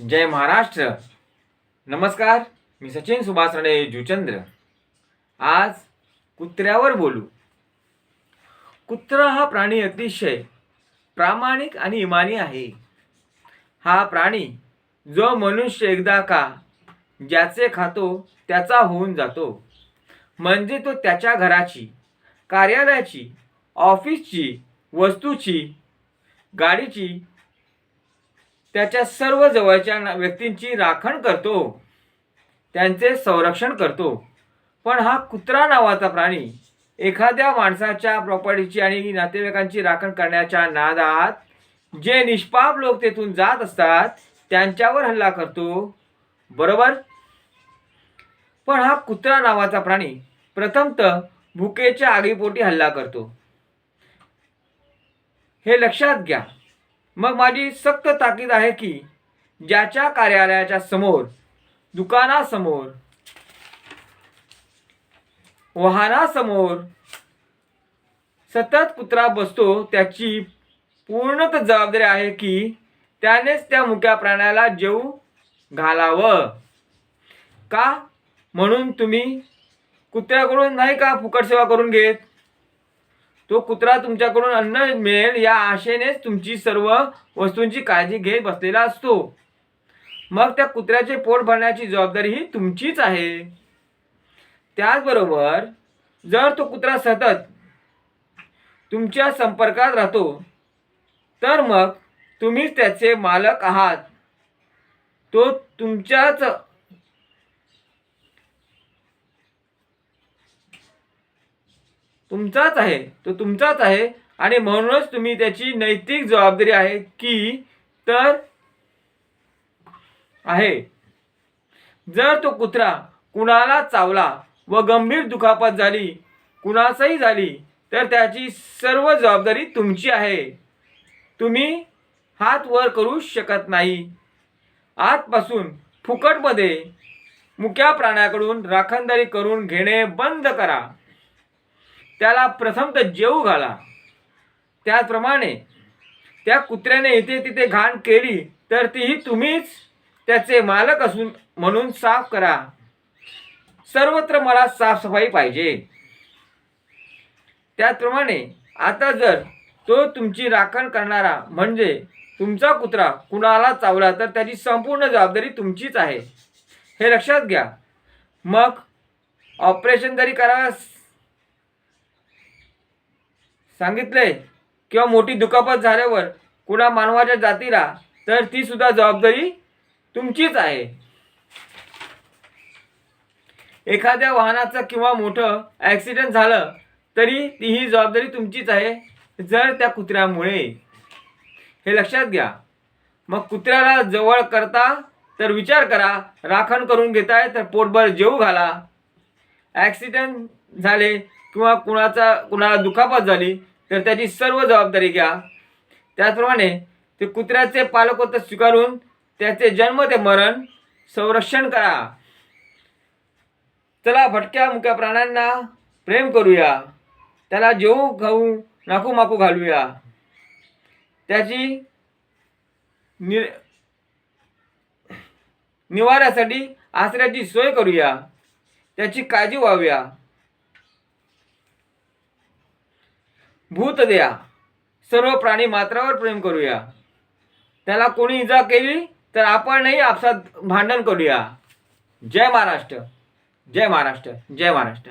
जय महाराष्ट्र. नमस्कार मी सचिन सुभाष राणे जुचंद्र. आज कुत्र्यावर बोलू. कुत्रा हा प्राणी अतिशय प्रामाणिक आणि इमानी आहे. हा प्राणी जो मनुष्य एकदा का ज्याचे खातो त्याचा होऊन जातो. म्हणजे तो त्याच्या घराची कार्यालयाची ऑफिसची वस्तूची गाडीची त्याच्या सर्व जवळच्या व्यक्तींची राखण करतो. त्यांचे संरक्षण करतो. पण हा कुत्रा नावाचा प्राणी एखाद्या माणसाच्या प्रॉपर्टीची आणि नातेवाईकांची राखण करण्याच्या नादात जे निष्पाप लोक तेथून जात असतात त्यांच्यावर हल्ला करतो. बरोबर? पण हा कुत्रा नावाचा प्राणी प्रथमत भुकेच्या आगीपोटी हल्ला करतो. हे लक्षात घ्या. मग माझी सक्त ताकीद आहे की ज्याच्या कार्यालयाच्या समोर दुकानासमोर वाहनासमोर सतत कुत्रा बसतो त्याची पूर्णत जबाबदारी आहे की त्यानेच त्या मुक्या प्राण्याला जेऊ घालावं. का? म्हणून तुम्ही कुत्र्याकडून नाही का फुकट सेवा करून घेत? तो कुत्रा तुमच्याकडून अन्न मिळेल या आशेनेच तुमची सर्व वस्तूंची काळजी घेत बसलेला असतो. मग त्या कुत्र्याचे पोट भरण्याची जबाबदारी ही तुमचीच आहे. त्याचबरोबर जर तो कुत्रा सतत तुमच्या संपर्कात राहतो तर मग तुम्हीच त्याचे मालक आहात. तो तुमच्याच तुमचाच आहे तो तुमचाच आहे आणि म्हणूनच तुम्ही त्याची नैतिक जबाबदारी आहे की तर आहे. जर तो कुत्रा कुणाला चावला व गंभीर दुखापत झाली कुणासही झाली तर त्याची सर्व जबाबदारी तुमची आहे. तुम्ही हात वर करू शकत नाही. आजपासून फुकटमध्ये मुक्या प्राण्याकडून राखणदारी करून घेणे बंद करा. त्याला प्रथमतः जेऊ घाला. त्याचप्रमाणे त्या कुत्र्याने इथे तिथे घाण केली तर तीही तुम्हीच त्याचे मालक असून म्हणून साफ करा. सर्वत्र मला साफसफाई पाहिजे. त्याचप्रमाणे आता जर तो तुमची राखण करणारा म्हणजे तुमचा कुत्रा कुणाला चावला तर त्याची संपूर्ण जबाबदारी तुमचीच आहे. हे लक्षात घ्या. मग ऑपरेशन जरी करावयास सांगितले किंवा मोठी दुखापत झाल्यावर कुणा मानवाच्या जातीला तर ती सुद्धा जबाबदारी तुमचीच आहे. एखाद्या वाहनाचं किंवा मोठं ॲक्सिडेंट झालं तरी ती ही जबाबदारी तुमचीच आहे जर त्या कुत्र्यामुळे. हे लक्षात घ्या. मग कुत्र्याला जवळ करता तर विचार करा राखण करून घेताय तर पोटभर जेऊ घाला. ॲक्सिडेंट झाले किंवा कुणाचा कुणाला दुखापत झाली तर त्याची सर्व जबाबदारी घ्या. त्याचप्रमाणे ते कुत्र्याचे पालकत्व स्वीकारून त्याचे जन्म ते मरण संरक्षण करा. चला भटक्या मुक्या प्राण्यांना प्रेम करूया. त्याला जेऊ खाऊ नाकू माकू घालूया. त्याची नि निवाऱ्यासाठी आसऱ्याची सोय करूया. त्याची काळजी व्हाव्या भूत द्या. सर्व प्राणी मात्रावर प्रेम करूया. त्याला कोणी इजा केली तर आपणही आपसात भांडण करूया. जय महाराष्ट्र. जय महाराष्ट्र. जय महाराष्ट्र.